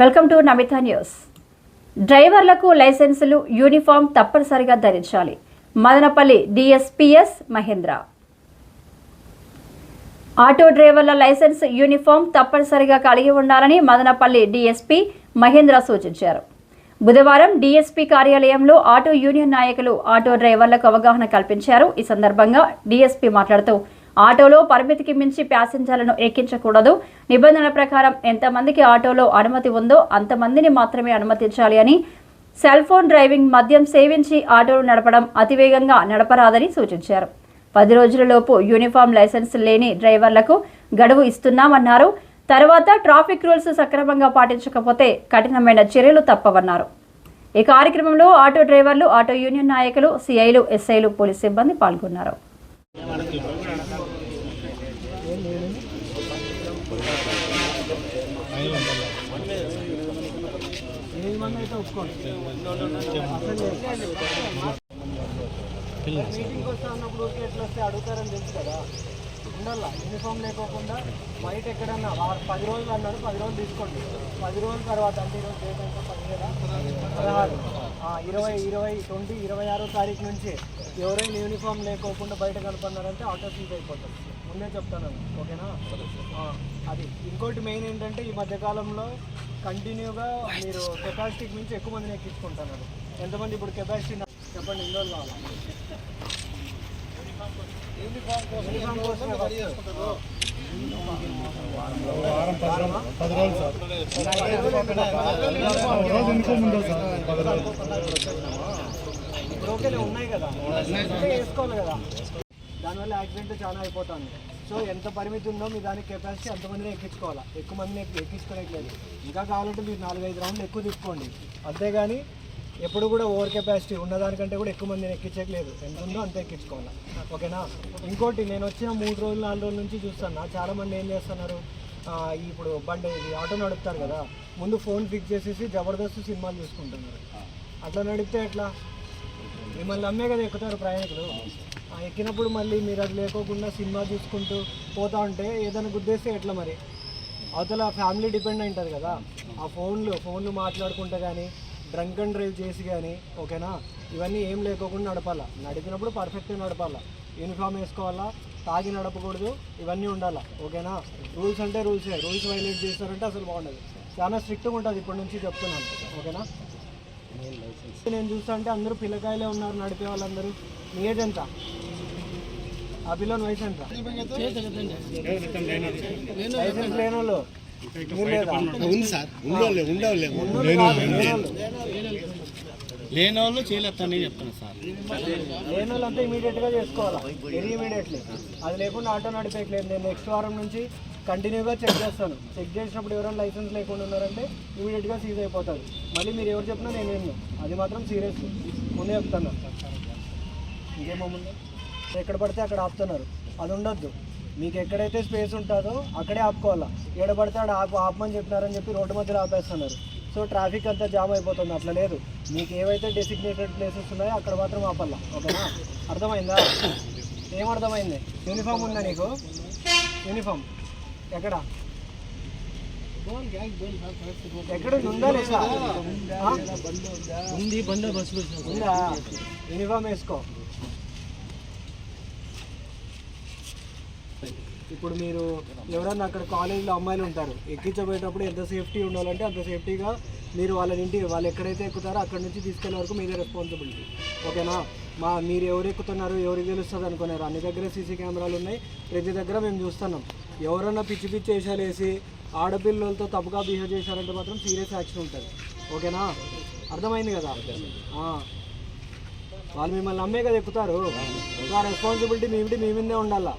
Welcome to Namitha news. డ్రైవర్లకు లైసెన్సులు uniform తప్పనిసరిగా ధరించాలి. Madanapalle DSP S Mahendra. Auto డ్రైవర్ల లైసెన్స్ యూనిఫామ్ తప్పనిసరిగా కలిగి ఉండాలని మదనపల్లి డిఎస్పి మహేంద్ర సూచించారు. బుధవారం డీఎస్పీ కార్యాలయంలో ఆటో యూనియన్ నాయకులు ఆటో డ్రైవర్లకు అవగాహన కల్పించారు. ఈ సందర్భంగా డీఎస్పీ మాట్లాడుతూ ఆటోలో పరిమితికి మించి ప్యాసింజర్లను ఎక్కించకూడదు. నిబంధనల ప్రకారం ఎంతమందికి ఆటోలో అనుమతి ఉందో అంతమందిని మాత్రమే అనుమతించాలి అని సెల్ ఫోన్ డ్రైవింగ్ మద్యం సేవించి ఆటోలు నడపడం అతివేగంగా నడపరాదని సూచించారు. పది రోజులలోపు యూనిఫామ్ లైసెన్స్ లేని డ్రైవర్లకు గడువు ఇస్తున్నామన్నారు. తర్వాత ట్రాఫిక్ రూల్స్ సక్రమంగా పాటించకపోతే కఠినమైన చర్యలు తప్పవన్నారు. ఈ కార్యక్రమంలో ఆటో డ్రైవర్లు ఆటో యూనియన్ నాయకులు సిఐలు ఎస్ఐలు పోలీస్ సిబ్బంది పాల్గొన్నారు. మీటింగ్ వస్తా అన్నప్పుడు ఎట్లా వస్తే అడుగుతారని తెలుసు కదా ఉండాల యూనిఫామ్ లేకోకుండా బయట ఎక్కడన్నా పది రోజులు అన్నారు పది రోజులు తీసుకోండి పది రోజుల తర్వాత అంటే ఈరోజు డేట్ ఎంత పదిహేడా పదహారు ఆ, ఇరవై ఇరవై ట్వంటీ ఇరవై ఆరో తారీఖు నుంచి ఎవరైనా యూనిఫామ్ లేకోకుండా బయట కనపడినారంటే ఆటో సీజ్ అయిపోతుంది. ముందే చెప్తాను ఓకేనా? అది. ఇంకోటి మెయిన్ ఏంటంటే ఈ మధ్యకాలంలో కంటిన్యూగా మీరు కెపాసిటీకి మించి ఎక్కువ మందిని ఎక్కించుకుంటున్నారు. ఎంతమంది ఇప్పుడు కెపాసిటీ చెప్పండి ఎన్ని రోజులు కావాలి? యూనిఫామ్ కోసం వస్తారు. పది రోజులు సార్ రోజు సార్ పది రోజులు ఉన్నాయి కదా? వేసుకోవాలి కదా దానివల్ల యాక్సిడెంట్ చాలా అయిపోతుంది. సో ఎంత పరిమితి ఉందో మీ దానికి కెపాసిటీ అంతమందిని ఎక్కించుకోవాలా. ఎక్కువ మందిని ఎక్కించుకోలేట్లేదు ఇంకా కావాలంటే మీరు నాలుగైదు రౌండ్లు ఎక్కువ తీసుకోండి. అంతేగాని ఎప్పుడు కూడా ఓవర్ కెపాసిటీ ఉన్నదానికంటే కూడా ఎక్కువ మందిని ఎక్కించట్లేదు. ఎంత ఉందో అంత ఎక్కించుకోవాలి. ఓకేనా? ఇంకోటి నేను వచ్చిన మూడు రోజులు నాలుగు రోజుల నుంచి చూస్తున్నా. చాలా మంది ఏం చేస్తున్నారు? ఇప్పుడు బండి ఇది ఆటో నడుపుతారు కదా. ముందు ఫోన్ ఫిక్స్ చేసేసి జబర్దస్త్ సినిమాలు చూసుకుంటున్నారు. అట్లా నడిపితే ఎట్లా? మిమ్మల్ని నమ్మే కదా ఎక్కుతారు ప్రయాణికులు. ఎక్కినప్పుడు మళ్ళీ మీరు అది లేకోకుండా సినిమా చూసుకుంటూ పోతా ఉంటే ఏదైనా గుద్దేస్తే ఎట్లా మరి? అవతల ఫ్యామిలీ డిపెండ్ అయి ఉంటుంది కదా. ఆ ఫోన్లు ఫోన్లు మాట్లాడుకుంటే కానీ డ్రంక్ అండ్ డ్రైవ్ చేసి కానీ ఓకేనా? ఇవన్నీ ఏం లేకోకుండా నడపాలా? నడిపినప్పుడు పర్ఫెక్ట్గా నడపాలా? యూనిఫామ్ వేసుకోవాలా? తాగి నడపకూడదు. ఇవన్నీ ఉండాలా? ఓకేనా? రూల్స్ అంటే రూల్సే. రూల్స్ వైలేట్ చేస్తారంటే అసలు బాగుండదు. చాలా స్ట్రిక్ట్గా ఉంటుంది. ఇప్పటి నుంచి చెప్తున్నాను. ఓకేనా? నేను చూస్తా అంటే అందరూ పిల్లకాయలే ఉన్నారు నడిపే వాళ్ళందరూ. మీ ఏజ్ ఎంత? ఆ పిల్లని వయసు ఎంత? లైసెన్స్ లేని వాళ్ళు ఉంది సార్. ఉండవులే ఉండవులే లేని వాళ్ళు. లేని వాళ్ళు. చేయలేస్తానని చెప్తాను సార్. లేని వాళ్ళంతా ఇమీడియట్గా చేసుకోవాలా? వెరీ ఇమీడియట్లీ అది లేకుండా ఆటో నడిపేయట్లేదు. నేను నెక్స్ట్ వారం నుంచి కంటిన్యూగా చెక్ చేస్తాను. చెక్ చేసినప్పుడు ఎవరైనా లైసెన్స్ లేకుండా ఉన్నారంటే ఇమీడియట్గా సీజ్ అయిపోతుంది మళ్ళీ మీరు ఎవరు చెప్పినా నేను విన్ను అది మాత్రం సీరియస్ ముందే చెప్తాను. ఇంకేమో ఎక్కడ పడితే అక్కడ ఆపుతున్నారు. అది ఉండొద్దు. మీకు ఎక్కడైతే స్పేస్ ఉంటుందో అక్కడే ఆపుకోవాలా? పడితే ఆడ ఆపు ఆపమని చెప్పినారని చెప్పి రోడ్డు మధ్యలో ఆపేస్తున్నారు. సో ట్రాఫిక్ అంతా జామ్ అయిపోతుంది అట్లా లేదు. మీకు ఏవైతే డెసిగ్నేటెడ్ ప్లేసెస్ ఉన్నాయో అక్కడ మాత్రం ఆపాలా ఓకేనా? అర్థమైందా? ఏం అర్థమైంది యూనిఫామ్ ఉందా నీకు? యూనిఫామ్. ఎక్కడ? ఎక్కడ ఉందా లేదా? యూనిఫామ్ వేసుకో. ఇప్పుడు మీరు ఎవరన్నా అక్కడ కాలేజీలో అమ్మాయిలు ఉంటారు ఎక్కించబోయేటప్పుడు ఎంత సేఫ్టీ ఉండాలంటే అంత సేఫ్టీగా మీరు వాళ్ళని ఇంటికి వాళ్ళు ఎక్కడైతే ఎక్కుతారో అక్కడ నుంచి తీసుకెళ్ళే వరకు మీదే రెస్పాన్సిబిలిటీ ఓకేనా? మా మీరు ఎవరు ఎక్కుతున్నారు ఎవరికి తెలుస్తుంది అనుకున్నారు? అన్ని దగ్గర సీసీ కెమెరాలు ఉన్నాయి ప్రతి దగ్గర మేము చూస్తున్నాం. ఎవరన్నా పిచ్చి పిచ్చి వేషాలు వేసి ఆడపిల్లలతో తప్పుగా బిహేవ్ చేశారంటే మాత్రం సీరియస్ యాక్షన్ ఉంటుంది. ఓకేనా? అర్థమైంది కదా? వాళ్ళు మిమ్మల్ని నమ్మే కదా ఎక్కుతారు. ఆ రెస్పాన్సిబిలిటీ మీ మీ మీదే ఉండాలా?